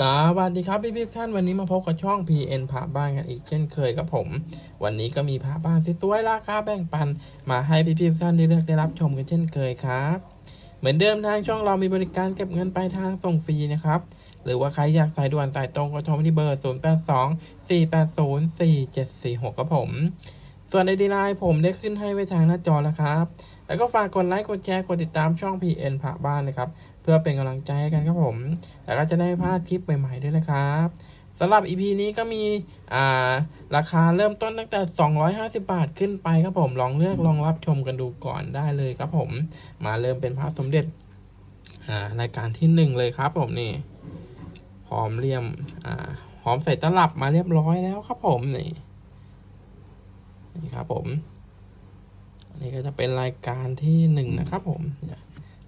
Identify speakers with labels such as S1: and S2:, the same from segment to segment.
S1: สวัสดีครับพี่พี่ท่านวันนี้มาพบกับช่อง PN พระบ้านกันอีกเช่นเคยครับผม วันนี้ก็มีพระบ้านสวยๆราคาแบ่งปัน มาให้พี่พี่ท่านได้เลือกได้รับชมกันเช่นเคยครับ เหมือนเดิมทางช่องเรามีบริการเก็บเงินปลายทางส่งฟรีนะครับ หรือว่าใครอยากสายด่วนสายตรงก็โทรมาที่เบอร์ 0 8 2 4 8 0 4 7 4 6ครับผม ส่วนในดีไลน์ผมได้ขึ้นให้ไว้ทางหน้าจอแล้วครับ แล้วก็ฝากกดไลค์กดแชร์กดติดตามช่อง PN พระบ้านนะครับ พื่อเป็นกำลังใจให้กันครับผม แล้วก็จะได้พลาดคลิปใหม่ ๆ ด้วยนะครับสำหรับ EP นี้ก็มีอ่าราคาเริ่มต้นตั้งแต่ 250 บาทขึ้นไปครับผมลองเลือกลองรับชมกันดูก่อนได้เลยครับผม มาเริ่มเป็นพระสมเด็จอ่ารายการที่หนึ่งเลยครับผมนี่หอมเลี่ยมอ่าหอมใส่ตลับมาเรียบร้อยแล้วครับผมนี่นี่ครับผม อันนี้ก็จะเป็นรายการที่หนึ่งนะครับผมเดี๋ย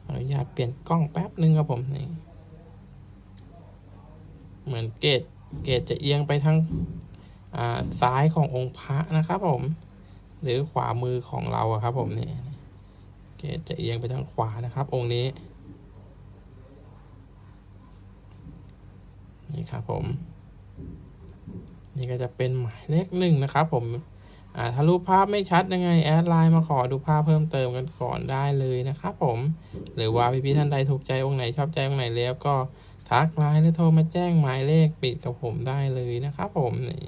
S1: อนุญาตเปลี่ยนกล้องแป๊บนึงครับผมนี่เหมือนเกตเกตจะเอียงไปทางอ่าซ้ายขององค์พระนะครับผม หรือขวามือของเราอะครับผมนี่เกตจะเอียงไปทางขวานะครับ องค์นี้นี่ครับผม นี่ก็จะเป็นหมายเลขหนึ่งนะครับผม อ่าถ้ารูปภาพไม่ชัดยังไงแอดไลน์มาขอดูภาพเพิ่มเติมกันก่อนได้เลยนะครับผม หรือว่าพี่ๆท่านใดถูกใจองค์ไหนชอบใจองค์ไหนแล้วก็ทักไลน์หรือโทรมาแจ้งหมายเลขปิดกับผมได้เลยนะครับผมนี่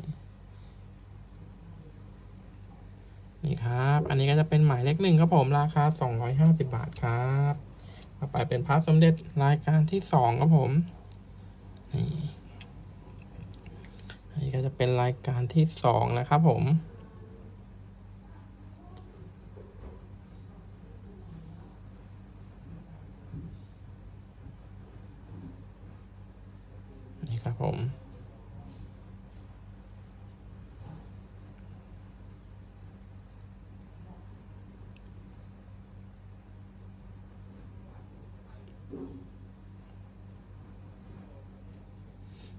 S1: นี่ครับ อันนี้ก็จะเป็นหมายเลขหนึ่งครับผมราคา 250 บาทครับต่อไปเป็นพระสมเด็จรายการที่สองครับผม นี่ อันนี้ก็จะเป็นรายการที่สองนะครับผม นี่ครับ ผม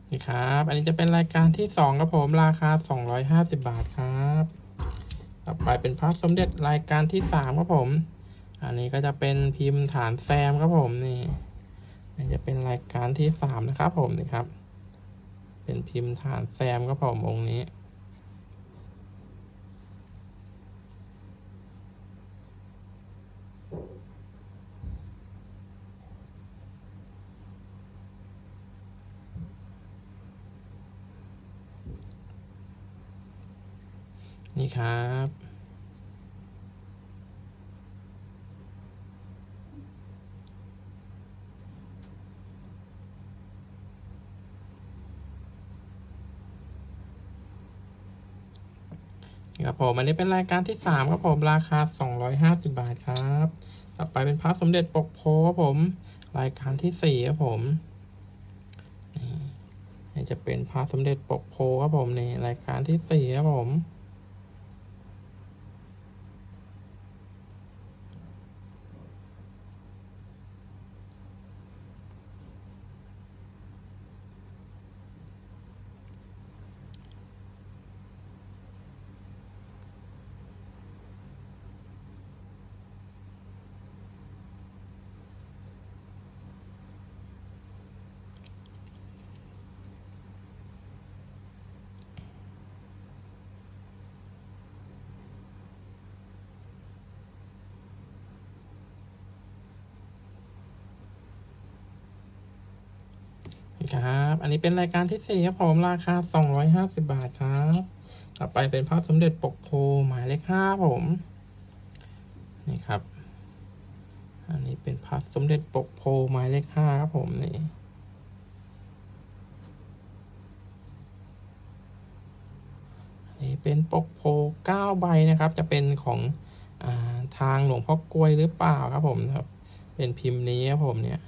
S1: นี่ครับ อันนี้จะเป็นรายการที่สองครับผม ราคาสองร้อยห้าสิบาทครับ ต่อไปเป็นพระสมเด็จรายการที่สามครับผม อันนี้ก็จะเป็นพิมพ์ฐานแซมครับผมนี่นี่จะเป็นรายการที่สามนะครับผมนี่ครับ เป็นพิมพ์ฐานแซมก็ผมองค์นี้นี่ครับ ครับผมอันนี้เป็นรายการที่สามครับผมราคาสองร้อยห้าสิบาทครับ ต่อไปเป็นพระสมเด็จปกโพครับผม รายการที่สี่ครับผมนี่นี่จะเป็นพระสมเด็จปกโพครับผมนี่รายการที่สี่ครับผม ครับ อันนี้เป็นรายการที่สี่ครับผมราคาสองร้อยห้าสิบาทครับ ต่อไปเป็นพระสมเด็จปกโพหมายเลขห้าผม นี่ครับ อันนี้เป็นพระสมเด็จปกโพหมายเลขห้าครับผมนี่นนี้เป็นปกโพเก้าใบนะครับ จะเป็นของอาทางหลวงพ่อกลวยหรือเปล่าครับผมครับ เป็นพิมพ์นี้ครับผมเนี่ย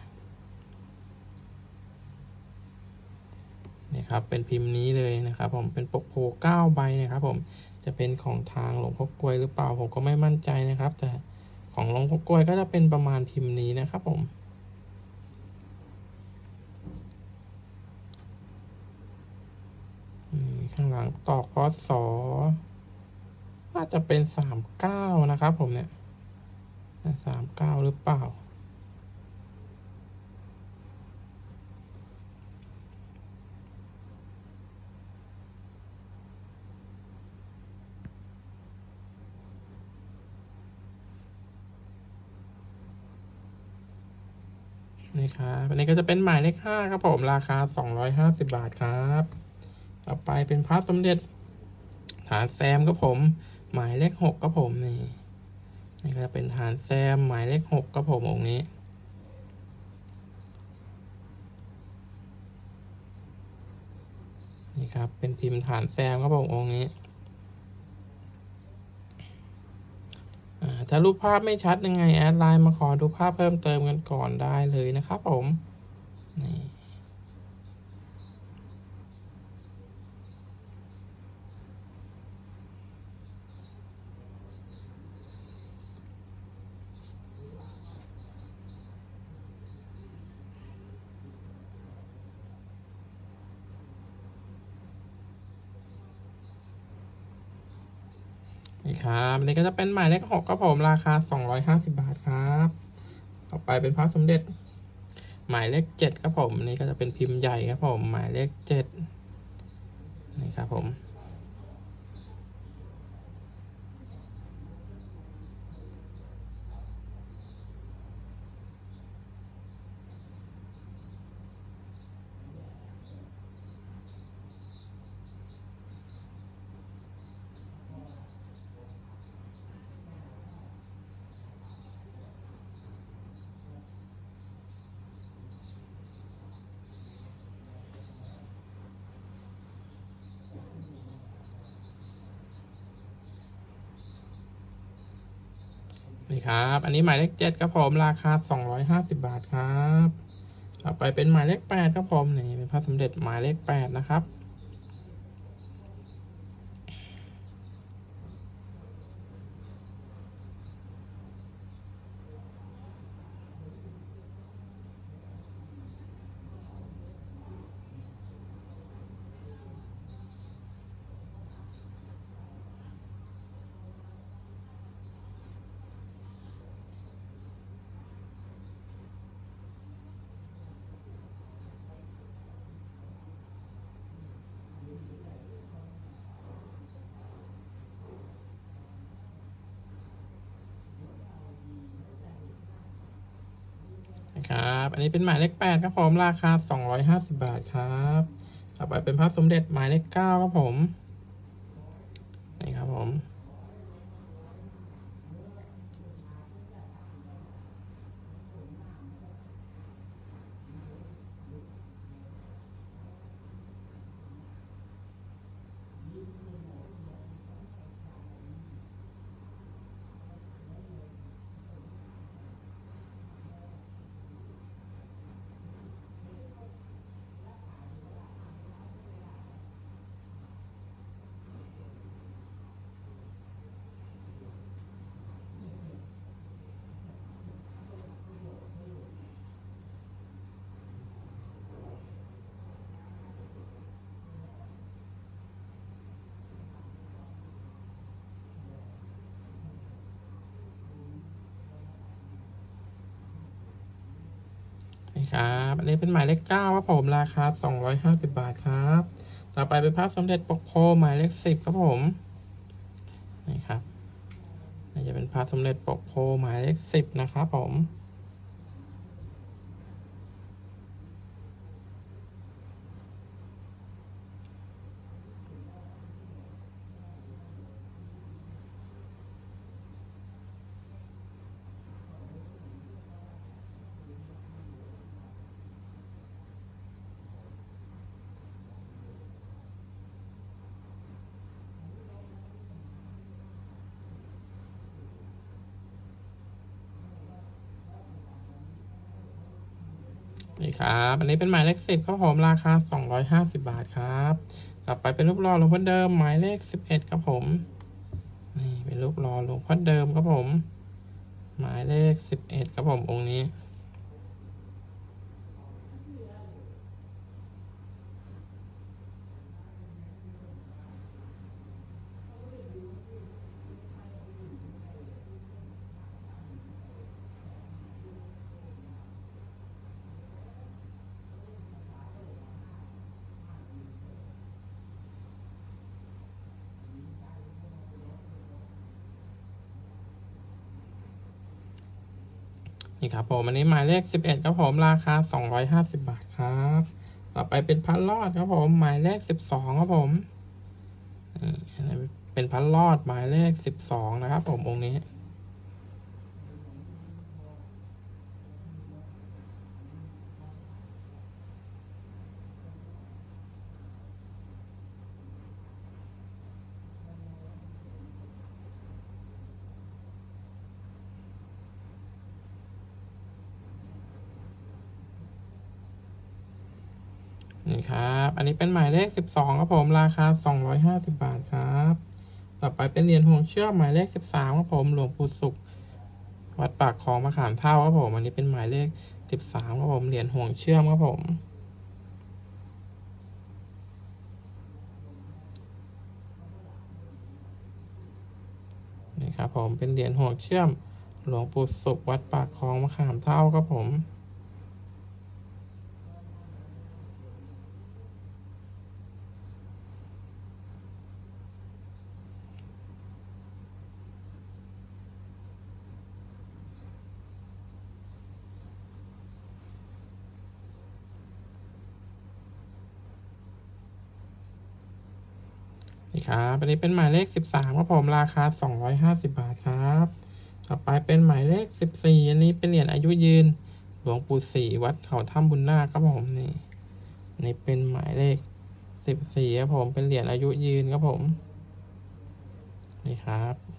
S1: ครับ เป็นพิมพ์นี้เลยนะครับ ผมเป็นปกโพเก้าใบนะครับ ผมจะเป็นของทางหลวงพ่อกลวยหรือเปล่าผมก็ไม่มั่นใจนะครับ แต่ของหลวงพ่อกลวยก็จะเป็นประมาณพิมพ์นี้นะครับ ผมข้างหลังตอกพศน่าจะเป็นสามเก้านะครับ ผมเนี่ยสามเก้าหรือเปล่า นี่ครับอันนี้ก็จะเป็นหมายเลขห้าครับผมราคาสองร้อยห้าสิบาทครับ ต่อไปเป็นพระสมเด็จฐานแซมครับผม หมายเลขหกครับผมนี่นี่ก็จะเป็นฐานแซมหมายเลขหกครับผมองค์นี้นี่ครับเป็นพิมพ์ฐานแซมครับผมองค์นี้อ่า ถ้ารูปภาพไม่ชัดยังไงแอดไลน์มาขอดูภาพเพิ่มเติมกันก่อนได้เลยนะครับผมนี่นี่ ครับอันนี้ก็จะเป็นหมายเลขหกครับผมราคาสองร้อยห้าสิบาทครับ ต่อไปเป็นพระสมเด็จ หมายเลขเจ็ดครับผมอันนี่ก็จะเป็นพิมพ์ใหญ่ครับผม หมายเลขเจ็ดนี่ครับผม นี่ครับ อันนี้หมายเลขเจ็ดครับผมราคาสองร้อยห้าสิบาทครับ ต่อไปเป็นหมายเลขแปดครับผมนี่เป็นพระสมเด็จหมายเลขแปดนะครับ ครับ อันนี้เป็นหมายเลขแปดครับผม ราคาสองร้อยห้าสิบาทครับ ต่อไปเป็นพระสมเด็จหมายเลขเก้าครับผม นี่ครับผม นี่ ครับ อันนี้เป็นหมายเลขเก้าครับผมราคาสองร้อยห้าสิบาทครับ ต่อไปเป็นพระสมเด็จปกโพหมายเลขสิบครับผมนี่ครับนี่จะเป็นพระสมเด็จปกโพหมายเลขสิบนะครับผม นี่ครับอันนี้เป็นหมายเลขสิบครับผมราคาสองร้อยห้าสิบาทครับ ต่อไปเป็นรูปหล่อหลวงพ่อเดิมหมายเลขสิบเอ็ดครับผมนี่เป็นรูปหล่อหลวงพ่อเดิมครับผม หมายเลขสิบเอ็ดครับผมองค์นี้ นี่ครับผมอันนี้หมายเลขสิบเอ็ดครับผมราคาสองร้อยห้าสิบาทครับ ต่อไปเป็นพันลอดครับผมหมายเลขสิบสองครับผมนี่เป็นพันลอดหมายเลขสิบสองนะครับ ผมองค์นี้ นี่ ครับ อันนี้เป็นหมายเลขสิบสองครับผมราคาสองร้อยห้าสิบาทครับ ต่อไปเป็นเหรียญห่วงเชือกหมายเลขสิบสามครับผมหลวงปู่สุข วัดปากคลองมะขามเท่าครับผม อันนี้เป็นหมายเลขสิบสามครับผมเหรียญห่วงเชื่อมครับผมนี่ครับผมเป็นเหรียญห่วงเชื่อมหลวงปู่สุขวัดปากคลองมะขามเท่าครับผม นี่ครับอันนี้เป็นหมายเลขสิบสามครับผมราคาสองร้อยห้าสิบาทครับ ต่อไปเป็นหมายเลขสิบสี่อันนี้เป็นเหรียญอายุยืน หลวงปู่ศรีวัดเขาถ้ำบุญนาคครับผมนี่นนี่เป็นหมายเลขสิบสี่ครับผมเป็นเหรียญอายุยืนครับผมนี่ครับ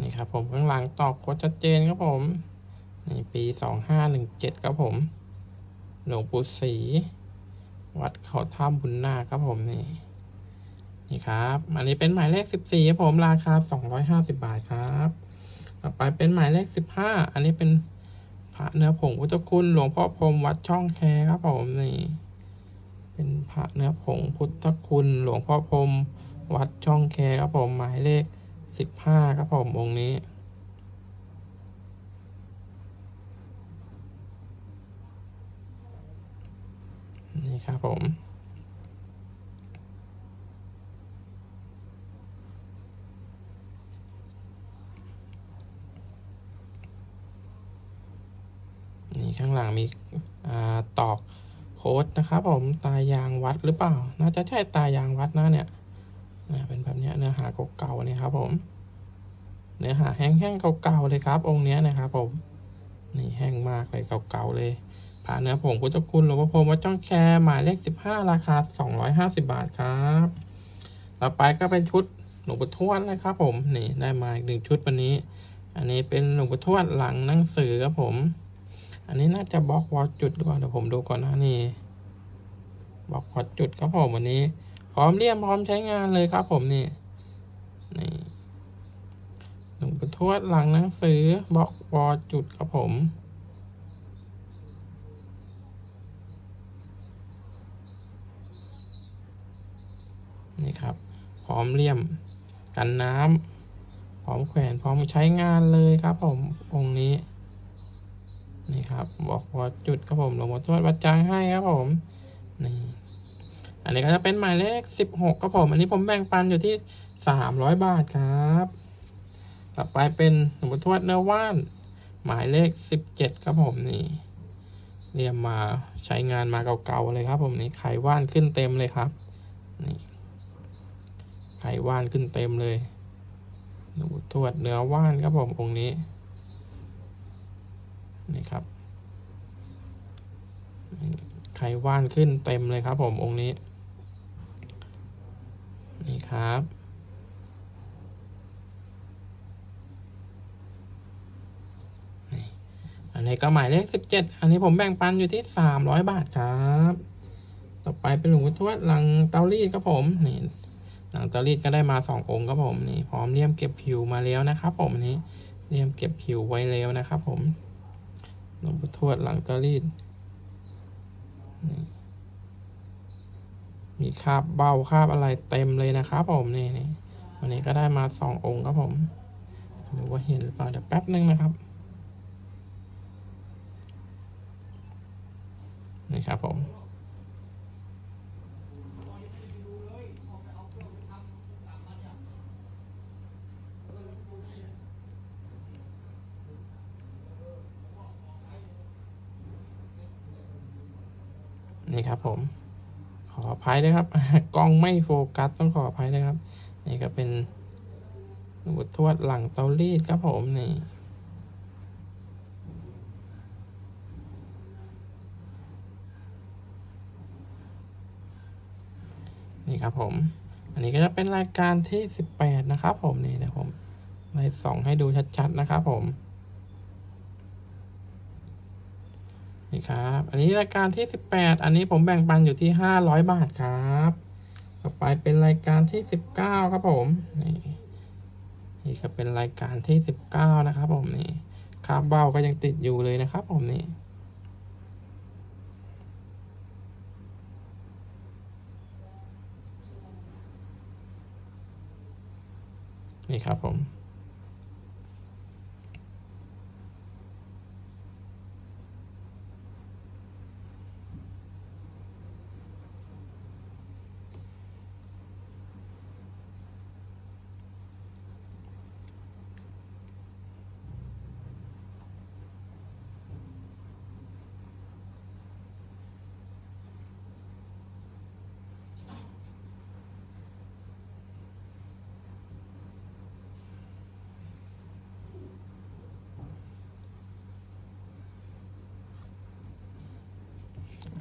S1: นี่ครับผมข้างหลังตอกโคดชัดเจนครับผมนี่ปีสองห้าหนึ่งเจ็ดครับผม หลวงปู่ศรีวัดเขาถ้ำบุญนาครับผมนี่นี่ครับอันนี้เป็นหมายเลขสิบสี่ครับผมราคาสองร้อยห้าสิบาทครับ ต่อไปเป็นหมายเลขสิบห้าอันนี้เป็นพระเนื้อผงพุทธคุณหลวงพ่อพรมวัดช่องแคครับผมนี่ เป็นพระเนื้อผงพุทธคุณหลวงพ่อพรมวัดช่องแคครับผมหมายเลข สิบห้าครับผมองค์นี้ นี่ครับผมนี่ข้างหลังมีอตอกโค้ดนะครับผมตายางวัดหรือเปล่า น่าจะใช่ตายางวัดนะเนี่ย นะเป็นแบบนี้เนื้อหาเก่าๆเนี่ยครับ ผม เนื้อหาแห้งๆเก่าๆเลยครับ องค์เนี้ยนะครับผมนี่แห้งมากเลยเก่าๆเลยผ่าเนื้อผงพุทธคุณหลวงพ่อพรมวัดจ้องแคร์หมายเลขสิบห้าราคาสองร้อยห้าสิบาทครับ ต่อไปก็เป็นชุดหลวงปู่ทวดนะครับ ผมนี่ได้มาอีกหนึ่งชุดวันนี้ อันนี้เป็นหลวงปู่ทวดหลังหนังสือครับผม อันนี้น่าจะบล็อกวอลจุดด้วยเดี๋ยวผมดูก่อนนะนี่บล็อกวอลจุดครับผมวันนี้ ร้อมเรียมพร้อมใช้งานเลยครับผมนี่นี่หลวงปู่ทวดหลังหนังสือบล็อกวอจุดครับผมนี่ครับ พร้อมเลี่ยมกันน้ำพร้อมแขวนพร้อมใช้งานเลยครับผมองค์นี้ นี่ครับบอกว่าจุดครับผมหลวงพ่อทวดวัดจางให้ครับผมนี่ อันนี้ก็จะเป็นหมายเลขสิบหกครับผม อันนี้ผมแบ่งปันอยู่ที่สามร้อยบาทครับ ต่อไปเป็นหลวงพ่ทวดเนื้อว่าน หมายเลขสิบเจ็ดครับผมนี่เรียมมาใช้งานมาเก่าๆเลยครับผมนี่ไขว่านขึ้นเต็มเลยครับนี่ไขว่านขึ้นเต็มเลยหลวงปู่ทวดเนื้อว่านครับผมองค์นี้ นี่ครับไขว่านขึ้นเต็มเลยครับผมองค์นี้ ครับ อันนี้ก็หมายเลขสิบเจ็ดอันนี้ผมแบ่งปันอยู่ที่สามร้อยบาทครับ ต่อไปเป็นหลวงปู่ทวดหลังเตารีดครับผมนี่หลังเตารีดก็ได้มาสององค์ครับผมนี่พร้อมเลี่ยมเก็บผิวมาแล้วนะครับ ผมนี้เลี่ยมเก็บผิวไว้แล้วนะครับ ผมหลวงปู่ทวดหลังเตารีดนี่ มีคาบเบาคาบอะไรเต็มเลยนะครับผมนี่นี่วันนี้ก็ได้มาสององค์ครับผมหรือว่าเห็นหรือเปล่าเดี๋ยวแป๊บนึงนะครับนี่ครับผมนี่ครับผม ออภัยด้วยครับ กล้องไม่โฟกัสต้องขออภัยนะครับ นี่ก็เป็นหนูทวดหลังเตารีดครับผมนี่นี่ครับผม อันนี้ก็จะเป็นรายการที่สิบแปดนะครับผมนี่นะผมไล่ส่องให้ดูชัดๆนะครับผม นี่ครับ อันนี้รายการที่สิบแปดอันนี้ผมแบ่งปันอยู่ที่ห้าร้อยบาทครับ ต่อไปเป็นรายการที่สิบเก้าครับผม นี่นี่ก็เป็นรายการที่สิบเก้านะครับผมนี่คาบเบ้าก็ยังติดอยู่เลยนะครับผมนี่นี่ครับผม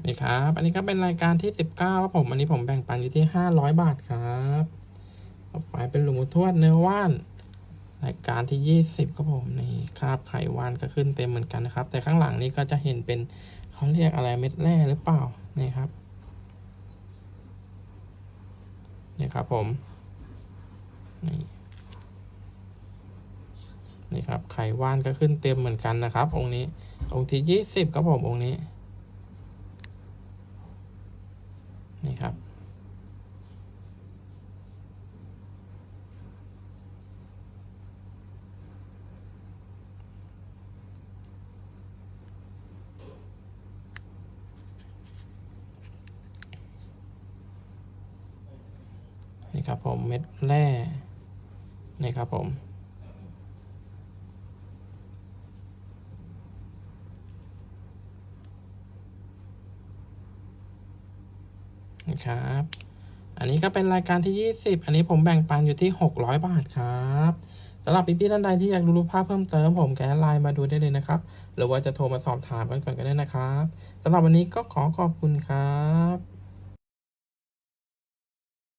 S1: นี่ครับ อันนี้ก็เป็นรายการที่สิบเก้าครับผม อันนี้ผมแบ่งปันอยู่ที่ห้าร้อยบาทครับต่อไปเป็นหลวงปู่ทวดเนื้อว่าน รายการที่ยี่สิบครับผมนี่คาบไขว่านก็ขึ้นเต็มเหมือนกันนะครับ แต่ข้างหลังนี้ก็จะเห็นเป็นเขาเรียกอะไรเม็ดแร่หรือเปล่านี่ครับนี่ครับผมนี่นี่ครับไขว่านก็ขึ้นเต็มเหมือนกันนะครับ องค์นี้ องค์ที่ยี่สิบครับผมองค์นี้ นี่ครับ นี่ครับผมเม็ดแร่นี่ครับผม ครับ อันนี้ก็เป็นรายการที่ 20 อันนี้ผมแบ่งปันอยู่ที่ 600 บาทครับสำหรับพี่ๆท่านใดที่อยากดูรูปภาพเพิ่มเติมผมแกไลน์มาดูได้เลยนะครับ หรือว่าจะโทรมาสอบถามกันก่อนก็ได้นะครับสำหรับวันนี้ก็ขอขอบคุณครับ